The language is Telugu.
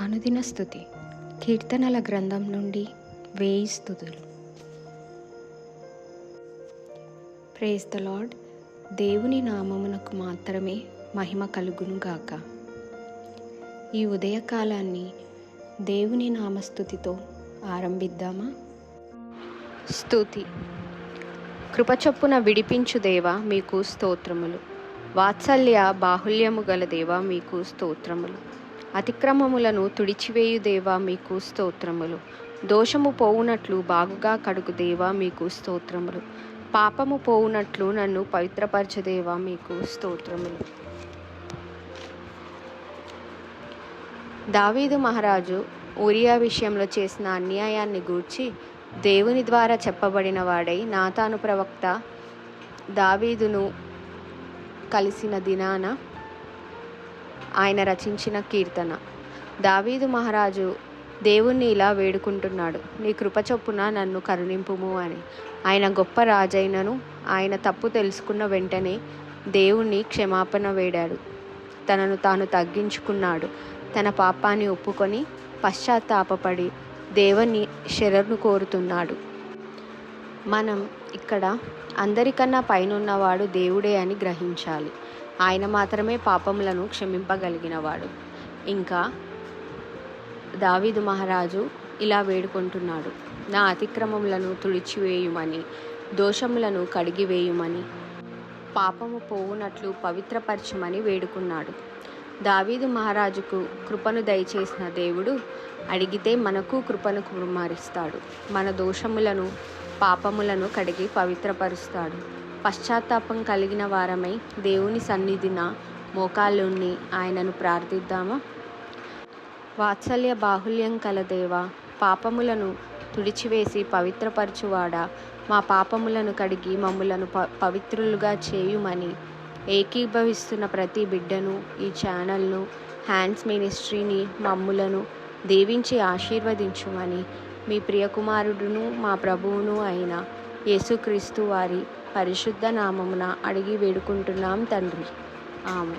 అనుదిన స్థుతి. కీర్తనల గ్రంథం నుండి వేయి స్థుతులు. ప్రేస్ ద లార్డ్ దేవుని నామమునకు మాత్రమే మహిమ కలుగును గాక. ఈ ఉదయకాలాన్ని దేవుని నామస్థుతితో ఆరంభిద్దామా? స్థుతి. కృపచొప్పున విడిపించు దేవా మీకు స్తోత్రములు. వాత్సల్య బాహుల్యము గల దేవా మీకు స్తోత్రములు. అతిక్రమములను తుడిచివేయు దేవా మీకు స్తోత్రములు. దోషము పోవునట్లు బాగుగా కడుగు దేవా మీకు స్తోత్రములు. పాపము పోవునట్లు నన్ను పవిత్రపరచదేవా మీకు స్తోత్రములు. దావీదు మహారాజు ఊరియా విషయంలో చేసిన అన్యాయాన్ని గూర్చి దేవుని ద్వారా చెప్పబడిన వాడై నాతాను ప్రవక్త దావీదును కలిసిన దినాన ఆయన రచించిన కీర్తన. దావీదు మహారాజు దేవుణ్ణి ఇలా వేడుకుంటున్నాడు నీ కృప చొప్పున నన్ను కరుణింపుము అని. ఆయన గొప్ప రాజైనను ఆయన తప్పు తెలుసుకున్న వెంటనే దేవుణ్ణి క్షమాపణ వేడాడు. తనను తాను తగ్గించుకున్నాడు. తన పాపాన్ని ఒప్పుకొని పశ్చాత్తాపపడి దేవుని శరణు కోరుతున్నాడు. మనం ఇక్కడ అందరికన్నా పైనున్నవాడు దేవుడే అని గ్రహించాలి. ఆయన మాత్రమే పాపములను క్షమింపగలిగినవాడు. ఇంకా దావీదు మహారాజు ఇలా వేడుకుంటున్నాడు. నా అతిక్రమములను తుడిచివేయుమని దోషములను కడిగివేయుమని పాపము పోవునట్లు పవిత్రపరచమని వేడుకున్నాడు. దావీదు మహారాజుకు కృపను దయచేసిన దేవుడు అడిగితే మనకు కృపను కుమారిస్తాడు. మన దోషములను పాపములను కడిగి పవిత్రపరుస్తాడు. పశ్చాత్తాపం కలిగిన వారమై దేవుని సన్నిధిన మోకాళ్ళుండి ఆయనను ప్రార్థిద్దామా? వాత్సల్య బాహుల్యం కల దేవ పాపములను తుడిచివేసి పవిత్రపరచువాడా. మా పాపములను కడిగి మమ్ములను ప పవిత్రులుగా చేయుమని ఏకీభవిస్తున్న ప్రతి బిడ్డను ఈ ఛానల్ను హ్యాండ్స్ మినిస్ట్రీని మమ్ములను దీవించి ఆశీర్వదించుమని మీ ప్రియకుమారుడును మా ప్రభువును అయిన యేసుక్రీస్తు వారి పరిశుద్ధ నామమున అడిగి వేడుకుంటున్నాం తండ్రి. ఆమె